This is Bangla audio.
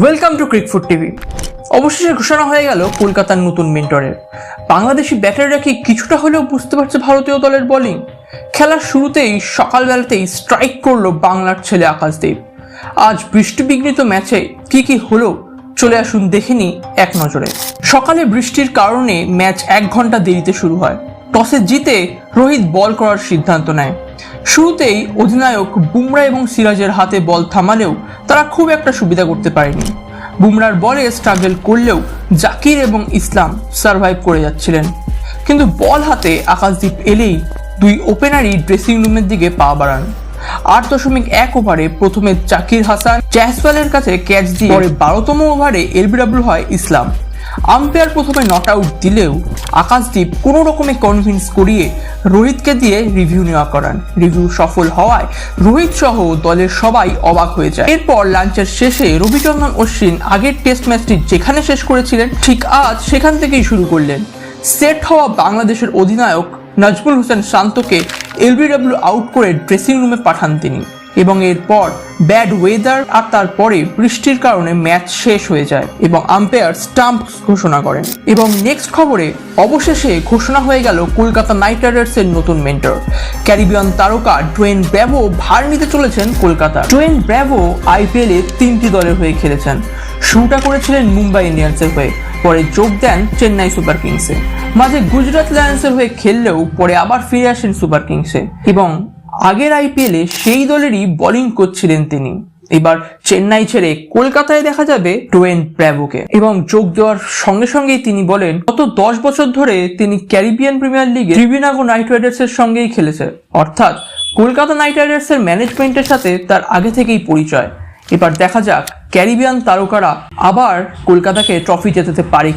ওয়েলকাম টু ক্রিকফুট টিভি অবশেষে ঘোষণা হয়ে গেল কলকাতার নতুন মেন্টরের। বাংলাদেশি ব্যাটারিরা কি কিছুটা হলেও বুঝতে পারছে ভারতীয় দলের বোলিং খেলার শুরুতেই, সকালবেলাতেই স্ট্রাইক করল বাংলার ছেলে আকাশদেব আজ বৃষ্টিবিঘ্নিত ম্যাচে কি কি হলো চলে আসুন দেখেনি এক নজরে। সকালে বৃষ্টির কারণে ম্যাচ এক ঘণ্টা দেরিতে শুরু হয়। টসে জিতে রোহিত বল করার সিদ্ধান্ত নেয়। শুরুতেই অধিনায়ক বুমরা এবং সিরাজের হাতে বল থামালেও তারা খুব একটা সুবিধা করতে পারেনি। বুমরার বলে স্ট্রাগল করলেও জাকির এবং ইসলাম সার্ভাইভ করে যাচ্ছিলেন। কিন্তু বল হাতে আকাশদ্বীপ এলেই দুই ওপেনারই ড্রেসিং রুমের দিকে পা বাড়ান। আট দশমিক এক ওভারে প্রথমে জাকির হাসান, জ্যাসওয়ালের কাছে ক্যাচ দিয়ে পরে বারোতম ওভারে এলবিডব্লিউ হয় ইসলাম। আম্পায়ার প্রথমে নট আউট দিলেও আকাশদ্বীপ কোনো রকমে কনভিন্স করিয়ে রোহিতকে দিয়ে রিভিউ নেওয়া করান। রিভিউ সফল হওয়ায় রোহিত সহ দলের সবাই অবাক হয়ে যায়। এরপর লাঞ্চের শেষে রবিচন্দ্রন অশ্বিন আগের টেস্ট ম্যাচটি যেখানে শেষ করেছিলেন, ঠিক আজ সেখান থেকেই শুরু করলেন। সেট হওয়া বাংলাদেশের অধিনায়ক নাজমুল হোসেন শান্তকে এলবিডব্লিউ আউট করে ড্রেসিং রুমে পাঠান তিনি। এবং এরপর ব্যাড ওয়েদার আর তারপরে বৃষ্টির কারণে ম্যাচ শেষ হয়ে যায় এবং আম্পায়ার স্টাম্প ঘোষণা করেন। এবং নেক্সট খবরে অবশেষে ঘোষণা হয়ে গেল কলকাতা নাইট রাইডার্সের নতুন মেন্টর ক্যারিবিয়ান তারকা ডোয়েন ব্র্যাভো ভার নিতে চলেছেন কলকাতা। ডোয়েন ব্র্যাভো আইপিএলে তিনটি দলের হয়ে খেলেছেন। শুরুটা করেছিলেন মুম্বাই ইন্ডিয়ান্সের হয়ে, পরে যোগ দেন চেন্নাই সুপার কিংসে। মাঝে গুজরাট লায়ন্সের হয়ে খেললেও পরে আবার ফিরে আসেন সুপার কিংসে। এবং আগের আইপিএলে সেই দলেরই বোলিং করছিলেন তিনি। এবার চেন্নাই ছেড়ে কলকাতায় দেখা যাবে টোয়েন ব্র্যাভোকে এবং যোগ দেওয়ার সঙ্গে সঙ্গেই তিনি বলেন, গত দশ বছর ধরে তিনি ক্যারিবিয়ান প্রিমিয়ার লিগে ত্রিবিনাগো নাইট রাইডার্সের সঙ্গেই খেলেছে অর্থাৎ কলকাতা নাইট রাইডার্সের ম্যানেজমেন্টের সাথে তার আগে থেকেই পরিচয়। এবার দেখা যাক ক্যারিবিয়ান তারকারা আবার কলকাতাকে ট্রফি জেতাতে পারে